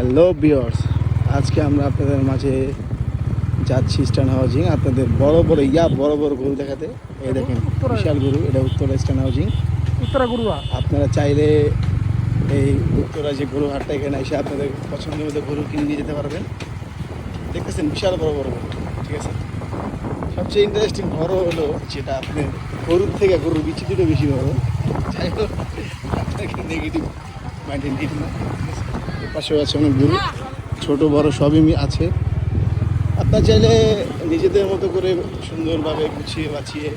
Hello বিয়ার্স আজকে আমরা আপনাদের মাঝে যাচ্ছি স্ট্যান্ড হাউজিং আপনাদের বড় বড় ইয়া বড় বড় গরু দেখাতে। এই দেখেন বিশাল গরু এটা উত্তরা স্টান হাউজিং উত্তরা গরু আপনারা চাইলে এই উত্তরা যে গরু হাটটা এখানে এসে আপনাদের পছন্দের মতো গরু কিনে নিয়ে যেতে পারবেন। দেখতেছেন বিশাল বড় বড় গরু ঠিক আছে? সবচেয়ে ইন্টারেস্টিং বড় হলো যেটা আপনি গরুর থেকে গরুর বিচি দুটো বেশি বড়। যাই হোক আপনাকে নেগেটিভ মাইন্ডে নিন না পাশেও আছে অনেক গরু, ছোট, বড়, সবই আছে। আপনার চাইলে নিজেদের মতো করে সুন্দরভাবে গুছিয়ে বাছিয়ে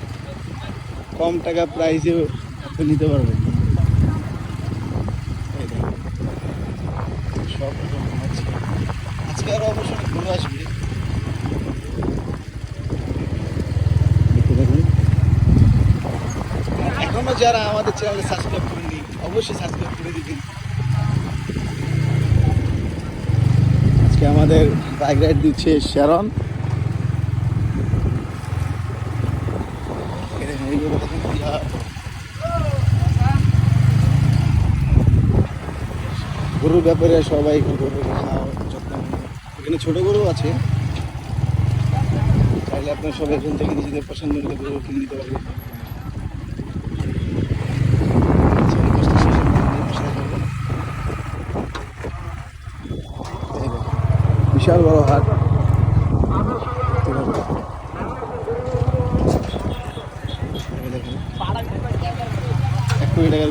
কম টাকা প্রাইসেও আপনি নিতে পারবেন। সব আজকে আরও অবশ্য অনেক গরু আসবে। দেখতে এখনও যারা আমাদের চ্যানেলে সাবস্ক্রাইব করেনি অবশ্যই সাবস্ক্রাইব করে দিবেন। আজকে আমাদের বাইক রাইড দিচ্ছে শ্যারন। গরুর ব্যাপারে সবাই যত্ন এখানে ছোট গরু আছে। চাইলে আপনার সবাই এখান থেকে নিজেদের পছন্দ মতো গরু কিনে নিতে পারবেন এই দেখুন, বিশাল বড় হাট। এক কোটি থেকে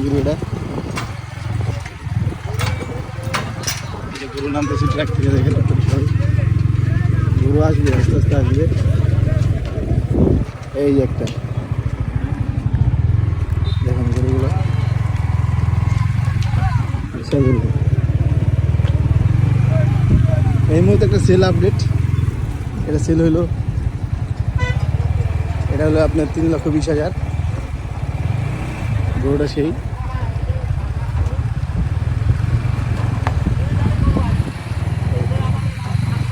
গরু আসবে, আস্তে আস্তে আসবে। এই যে একটা। দেখুন গরুগুলো। বিশাল গরু। এই মুহূর্তে একটা সেল আপডেট এটা সেল হলো এটা হলো আপনার তিন লক্ষ বিশ হাজার। গরুটা সেই।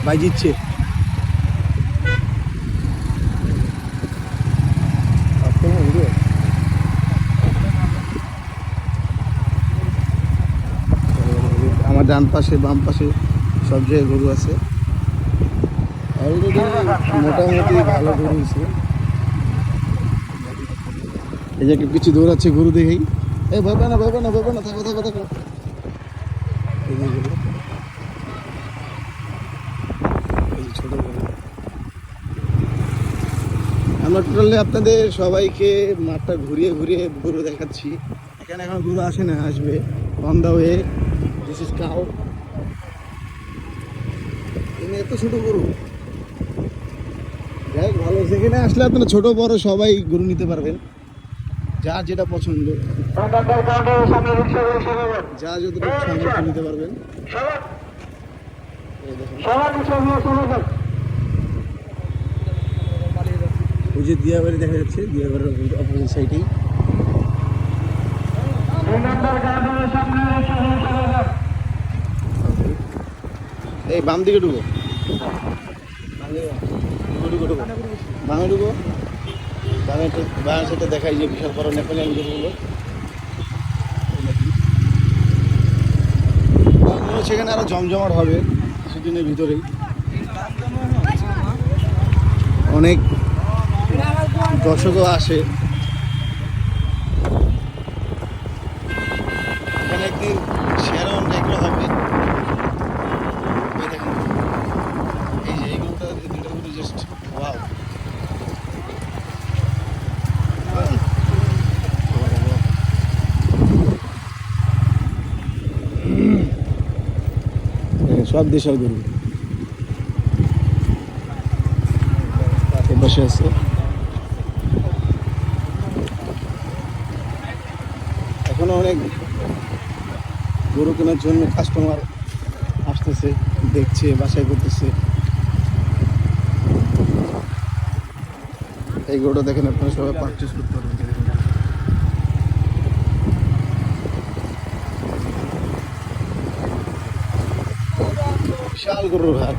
ভাই জিতছে। আমার ডান পাশে, বাম পাশে। সব জায়গায় গরু আছে। অলরেডি মোটামুটি ভালো গরু হয়েছে। এই যে একটা দৌড়াচ্ছে গরু দেখেই। এই পায় না পায় না, ভয় না, থাকো থাকো থাকো। আমরা টোটালি আপনাদের সবাইকে মাঠটা ঘুরিয়ে ঘুরিয়ে গরু দেখাচ্ছি। এখানে এখন গরু আসে না, আসবে। On the way this is cow এত ছোট গরু। যাই ভালো সেখানে আসলে আপনারা ছোট, বড় সবাই গরু নিতে পারবেন। যার যেটা পছন্দ। যা যতটুকু সামর্থ্য নিতে পারবেন। ওই যে দিয়াবাড়ি দেখা যাচ্ছে দিয়াবাড়ির অপোজিট সাইডেই। এই বাম দিকে ঢুকো। ভাঙে ঢুকো বামে বাম সেটা দেখাই যে বিশাল বড় নেপালি মনে সেখানে এখানে আরও জমজমাট হবে কিছুদিনের ভিতরেই। অনেক দর্শকও আসে এখানে একদিন শেয়ারন এগুলো হবে এই দেখেন এই যে এইগুলোটা দুটো গুলো জাস্ট ওয়াও সব দেশের গরু। বসে আছে। এখনও অনেক গরু কেনার জন্য কাস্টমার আসতেছে, দেখছে বাসায় করতেছে। এই গরুটা দেখেন আপনারা সবাই পারচেস করতে পারবেন। বিশাল গরুর হাট।